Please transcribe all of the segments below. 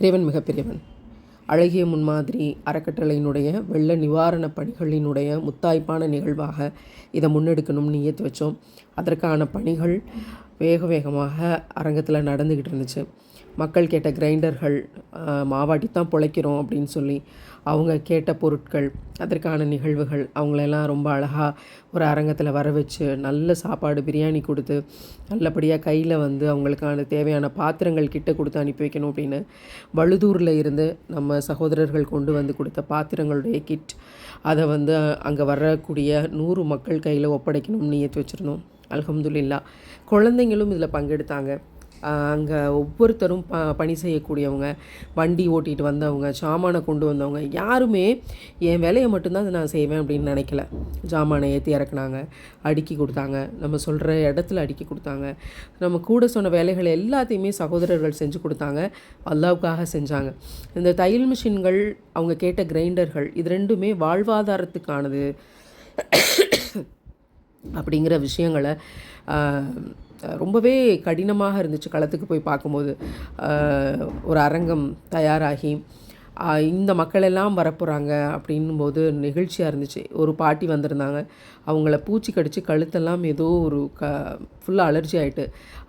இறைவன் மிகப்பெரியவன். அழகிய முன்மாதிரி அறக்கட்டளையினுடைய வெள்ள நிவாரணப் பணிகளினுடைய முத்தாய்ப்பான நிகழ்வாக இதை முன்னெடுக்கணும்னு நியத்து வச்சோம். அதற்கான பணிகள் வேக வேகமாக அரங்கத்தில் நடந்துக்கிட்டு இருந்துச்சு. மக்கள் கேட்ட கிரைண்டர்கள் மாவாட்டி தான் பிழைக்கிறோம் அப்படின்னு சொல்லி அவங்க கேட்ட பொருட்கள் அதற்கான நிகழ்வுகள் அவங்களெல்லாம் ரொம்ப அழகாக ஒரு அரங்கத்தில் வர வச்சு நல்ல சாப்பாடு பிரியாணி கொடுத்து நல்லபடியாக கையில் வந்து அவங்களுக்கான தேவையான பாத்திரங்கள் கிட்ட கொடுத்து அனுப்பி வைக்கணும் அப்படின்னு வழுதூரில் இருந்து நம்ம சகோதரர்கள் கொண்டு வந்து கொடுத்த பாத்திரங்களுடைய கிட் அதை வந்து அங்கே வரக்கூடிய நூறு மக்கள் கையில் ஒப்படைக்கணும்னு நியத்து வச்சுருந்தோம். அலமதுல்லா குழந்தைங்களும் இதில் பங்கெடுத்தாங்க. அங்கே ஒவ்வொருத்தரும் ப பணி செய்யக்கூடியவங்க வண்டி ஓட்டிகிட்டு வந்தவங்க சாமானை கொண்டு வந்தவங்க யாருமே என் வேலையை மட்டும்தான் நான் செய்வேன் அப்படின்னு நினைக்கல. ஜாமானை ஏற்றி இறக்குனாங்க அடுக்கி கொடுத்தாங்க நம்ம சொல்கிற இடத்துல அடுக்கி கொடுத்தாங்க. நம்ம கூட சொன்ன வேலைகள் எல்லாத்தையுமே சகோதரர்கள் செஞ்சு கொடுத்தாங்க அல்லாவுக்காக செஞ்சாங்க. இந்த தையல் மிஷின்கள் அவங்க கேட்ட கிரைண்டர்கள் இது ரெண்டுமே வாழ்வாதாரத்துக்கானது. அப்படிங்கிற விஷயங்களை ரொம்பவே கடினமாக இருந்துச்சு களத்துக்கு போய் பார்க்கும்போது. ஒரு அரங்கம் தயாராகி இந்த மக்களெல்லாம் வரப்போகிறாங்க அப்படின்னும் போது நிகழ்ச்சியாக இருந்துச்சு. ஒரு பாட்டி வந்திருந்தாங்க. அவங்கள பூச்சி கடித்து கழுத்தெல்லாம் ஏதோ ஒரு க ஃபுல்லாக அலர்ஜி ஆகிட்டு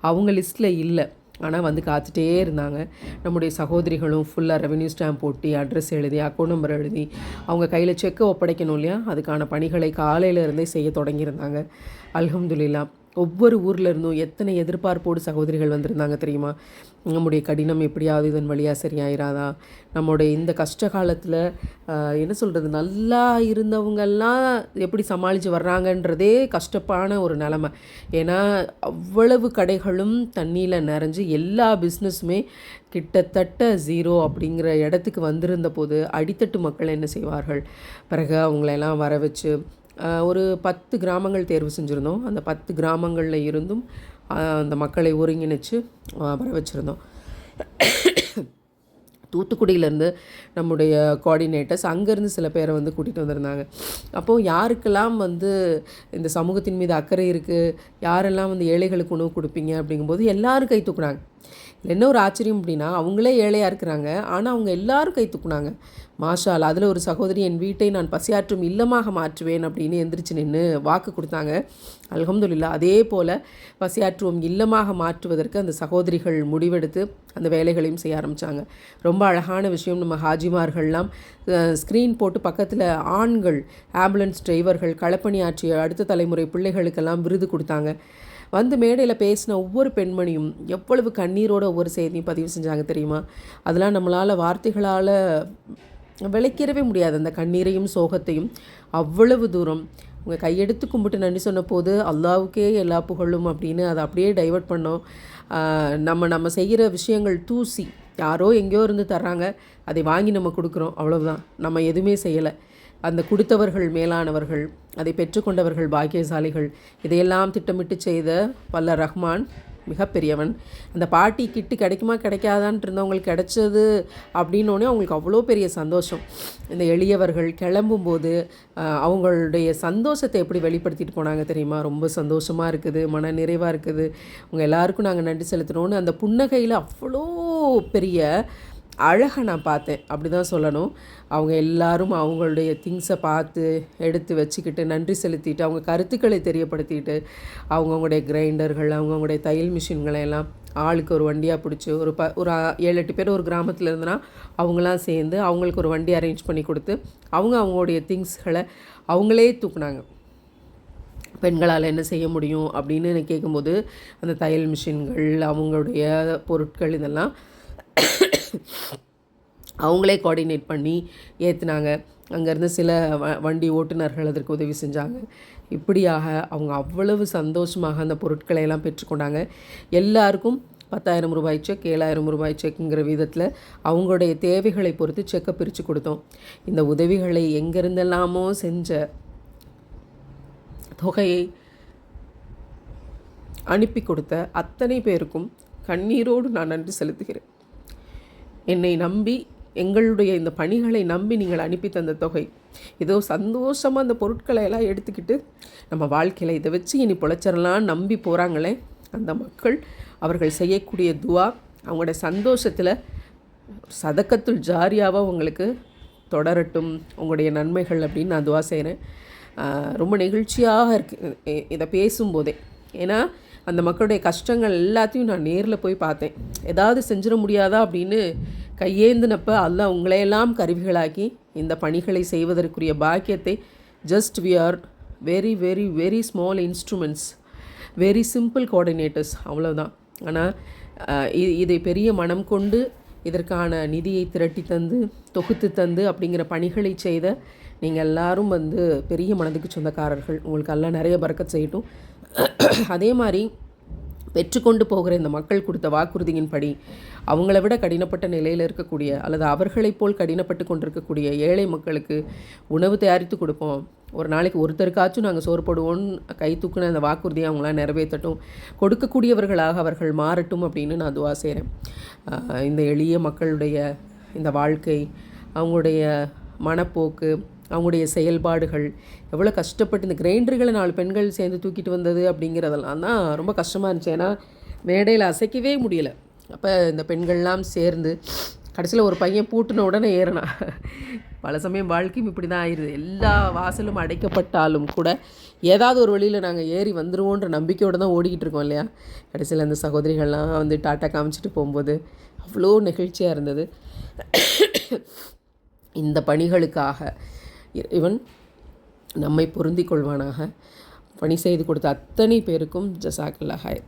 அவங்க லிஸ்ட்டில் இல்லை. ஆனால் வந்து காத்துட்டே இருந்தாங்க. நம்முடைய சகோதரிகளும் ஃபுல்லாக ரெவென்யூ ஸ்டாம்ப் போட்டி அட்ரஸ் எழுதி அக்கௌண்ட் நம்பர் எழுதி அவங்க கையில் செக்கை ஒப்படைக்கணும் இல்லையா? அதுக்கான பணிகளை காலையிலேருந்தே செய்ய தொடங்கியிருந்தாங்க. அல்ஹம்துலில்லா. ஒவ்வொரு ஊரில் இருந்தும் எத்தனை எதிர்பார்ப்போடு சகோதரிகள் வந்திருந்தாங்க தெரியுமா? நம்முடைய கடினம் எப்படியாவது இதன் வழியாக சரியாயிராதா? நம்முடைய இந்த கஷ்ட காலத்தில் என்ன சொல்கிறது நல்லா இருந்தவங்கெல்லாம் எப்படி சமாளித்து வர்றாங்கன்றதே கஷ்டப்பான ஒரு நிலமை. ஏன்னா அவ்வளவு கடைகளும் தண்ணியில் நிறைஞ்சு எல்லா பிஸ்னஸுமே கிட்டத்தட்ட ஜீரோ அப்படிங்கிற இடத்துக்கு வந்திருந்த போது அடித்தட்டு மக்கள் என்ன செய்வார்கள்? பிறகு அவங்களெல்லாம் வர வச்சு ஒரு பத்து கிராமங்கள் தேர்வு செஞ்சுருந்தோம். அந்த பத்து கிராமங்களில் இருந்தும் அந்த மக்களை ஒருங்கிணைச்சு வர வச்சுருந்தோம் தூத்துக்குடியிலேருந்து நம்முடைய கோஆர்டினேட்டர்ஸ் அங்கேருந்து சில பேரை வந்து கூட்டிகிட்டு வந்திருந்தாங்க. அப்போது யாருக்கெல்லாம் வந்து இந்த சமூகத்தின் மீது அக்கறை இருக்குது யாரெல்லாம் வந்து ஏழைகளுக்கு உணவு கொடுப்பீங்க? அப்படிங்கும்போது எல்லோரும் கை தூக்குனாங்க. என்ன ஒரு ஆச்சரியம் அப்படின்னா அவங்களே ஏழையாக இருக்கிறாங்க. ஆனால் அவங்க எல்லாரும் கை தூக்குனாங்க. மாஷால் அதில் ஒரு சகோதரி என் வீட்டை நான் பசியாற்றும் இல்லமாக மாற்றுவேன் அப்படின்னு எந்திரிச்சு நின்று வாக்கு கொடுத்தாங்க. அலகம்துல்லா அதே போல் பசியாற்றுவோம் இல்லமாக மாற்றுவதற்கு அந்த சகோதரிகள் முடிவெடுத்து அந்த வேலைகளையும் செய்ய ஆரம்பித்தாங்க ரொம்ப அழகான விஷயம் நம்ம ஹாஜிமார்கள்லாம் ஸ்க்ரீன் போட்டு பக்கத்தில் ஆண்கள் ஆம்புலன்ஸ் டிரைவர்கள் களப்பணியாற்றிய அடுத்த தலைமுறை பிள்ளைகளுக்கெல்லாம் விருது கொடுத்தாங்க. வந்து மேடையில் பேசின ஒவ்வொரு பெண்மணியும் எவ்வளவு கண்ணீரோட ஒவ்வொரு செய்தியும் பதிவு செஞ்சாங்க தெரியுமா? அதெல்லாம் நம்மளால் வார்த்தைகளால் விளைக்கிறவே முடியாது. அந்த கண்ணீரையும் சோகத்தையும் அவ்வளவு தூரம். உங்கள் கையெடுத்து கும்பிட்டு நன்றி சொன்ன போது அல்லாவுக்கே எல்லா புகழும் அப்படின்னு அதை அப்படியே டைவெர்ட் பண்ணோம். நம்ம நம்ம செய்கிற விஷயங்கள் தூசி. யாரோ எங்கேயோ இருந்து தர்றாங்க. அதை வாங்கி நம்ம கொடுக்குறோம். அவ்வளவுதான். நம்ம எதுவுமே செய்யலை. அந்த கொடுத்தவர்கள் மேலானவர்கள் அதை பெற்றுக்கொண்டவர்கள் பாக்கியசாலிகள் இதையெல்லாம் திட்டமிட்டு செய்த வல்ல ரஹ்மான் மிகப்பெரியவன். அந்த பாட்டி கிட்டு கிடைக்குமா கிடைக்காதான்ட்டு இருந்தவங்களுக்கு கிடைச்சது அப்படின்னோடனே அவங்களுக்கு அவ்வளோ பெரிய சந்தோஷம். இந்த எளியவர்கள் கிளம்பும்போது அவங்களுடைய சந்தோஷத்தை எப்படி வெளிப்படுத்திட்டு போனாங்க தெரியுமா? ரொம்ப சந்தோஷமாக இருக்குது மன நிறைவாக இருக்குது. உங்கள் எல்லாருக்கும் நாங்கள் நன்றி செலுத்தினோன்னு அந்த புன்னகையில் அவ்வளோ பெரிய அழகை நான் பார்த்தேன். அப்படி தான் சொல்லணும். அவங்க எல்லாரும் அவங்களுடைய திங்ஸை பார்த்து எடுத்து வச்சுக்கிட்டு நன்றி செலுத்திட்டு அவங்க கருத்துக்களை தெரியப்படுத்திட்டு அவங்கவுங்களுடைய கிரைண்டர்கள் அவங்கவுங்களுடைய தையல் மிஷின்களை எல்லாம் ஆளுக்கு ஒரு வண்டியாக பிடிச்சி ஒரு ப ஒரு ஏழு எட்டு பேர் ஒரு கிராமத்தில் இருந்தனா அவங்களாம் சேர்ந்து அவங்களுக்கு ஒரு வண்டி அரேஞ்ச் பண்ணி கொடுத்து அவங்க அவங்களுடைய திங்ஸ்களை அவங்களே தூக்குனாங்க. பெண்களால் என்ன செய்ய முடியும் அப்படின்னு கேட்கும்போது அந்த தையல் மிஷின்கள் அவங்களுடைய பொருட்கள் இதெல்லாம் அவங்களே கோஆர்டினேட் பண்ணி ஏற்றுனாங்க அங்கேருந்து சில வ வண்டி ஓட்டுநர்கள் அதற்கு உதவி செஞ்சாங்க. இப்படியாக அவங்க அவ்வளவு சந்தோஷமாக அந்த பொருட்களை எல்லாம் பெற்றுக்கொண்டாங்க. எல்லாருக்கும் பத்தாயிரம் ரூபாய் செக் ஏழாயிரம் ரூபாய் செக்குங்கிற விதத்தில் அவங்களுடைய தேவைகளை பொறுத்து செக்கை பிரித்து கொடுத்தோம். இந்த உதவிகளை எங்கேருந்தெல்லாமோ செஞ்ச தொகையை அனுப்பி கொடுத்த அத்தனை பேருக்கும் கண்ணீரோடு நான் நன்றி செலுத்துகிறேன். என்னை நம்பி எங்களுடைய இந்த பணிகளை நம்பி நீங்கள் அனுப்பி தந்த தொகை. ஏதோ சந்தோஷமாக அந்த பொருட்களை எல்லாம் எடுத்துக்கிட்டு நம்ம வாழ்க்கையில் இதை வச்சு இனி பொழைச்சிடலாம் நம்பி போகிறாங்களே அந்த மக்கள் அவர்கள் செய்யக்கூடிய துவா அவங்களோட சந்தோஷத்தில் சதக்கத்துள் ஜாரியாவாக உங்களுக்கு தொடரட்டும். உங்களுடைய நன்மைகள் அப்படின்னு நான் துவா செய்கிறேன் ரொம்ப நெகிழ்ச்சியாக இருக்குது இதை பேசும்போதே. ஏன்னா அந்த மக்களுடைய கஷ்டங்கள் எல்லாத்தையும் நான் நேரில் போய் பார்த்தேன். ஏதாவது செஞ்சிட முடியாதா அப்படின்னு கையேந்தினப்ப அல்ல உங்களையெல்லாம் கருவிகளாக்கி இந்த பணிகளை செய்வதற்குரிய பாக்கியத்தை just we are very very very small instruments very simple coordinators அவ்வளோதான் ஆனால் இதை பெரிய மனம் கொண்டு இதற்கான நிதியை திரட்டி தந்து தொகுத்து தந்து அப்படிங்கிற பணிகளை செய்த நீங்கள் எல்லாரும் வந்து பெரிய மனதுக்கு சொந்தக்காரர்கள். உங்களுக்கு எல்லாம் நிறைய பறக்க செய்யட்டும். அதே மாதிரி பெற்றுக்கொண்டு போகிற இந்த மக்கள் கொடுத்த வாக்குறுதியின்படி அவங்கள விட கடினப்பட்ட நிலையில் இருக்கக்கூடிய அல்லது அவர்களைப் போல் கடினப்பட்டு கொண்டிருக்கக்கூடிய ஏழை மக்களுக்கு உணவு தயாரித்து கொடுப்போம். ஒரு நாளைக்கு ஒருத்தருக்காச்சும் நாங்கள் சோறு போடுவோம்னு கை தூக்குன அந்த வாக்குறுதியை அவங்களாம் நிறைவேற்றட்டும். கொடுக்கக்கூடியவர்களாக அவர்கள் மாறட்டும் அப்படின்னு நான் துவா செய்கிறேன் இந்த எளிய மக்களுடைய இந்த வாழ்க்கை அவங்களுடைய மனப்போக்கு அவங்களுடைய செயல்பாடுகள் எவ்வளோ கஷ்டப்பட்டு இந்த கிரைண்டர்களை நாலு பெண்கள் சேர்ந்து தூக்கிட்டு வந்தது அப்படிங்கிறதெல்லாம் தான் ரொம்ப கஷ்டமாக இருந்துச்சு. ஏன்னா மேடையில் அசைக்கவே முடியலை. அப்போ இந்த பெண்கள்லாம் சேர்ந்து கடைசியில் ஒரு பையன் பூட்டின உடனே ஏறினான் பல சமயம் வாழ்க்கையும் இப்படி தான் ஆயிடுது எல்லா வாசலும் அடைக்கப்பட்டாலும் கூட ஏதாவது ஒரு வழியில் நாங்கள் ஏறி வந்துடுவோன்ற நம்பிக்கையோடு தான் ஓடிக்கிட்டு இருக்கோம் இல்லையா? கடைசியில் அந்த சகோதரிகள்லாம் வந்து டாட்டா காமிச்சிட்டு போகும்போது அவ்வளோ நெகிழ்ச்சியாக இருந்தது. இந்த பணிகளுக்காக இவன் நம்மை பொருந்திக் கொள்வானாக. பணி செய்து கொடுத்த அத்தனை பேருக்கும் ஜசாக்கல்லா ஹாய்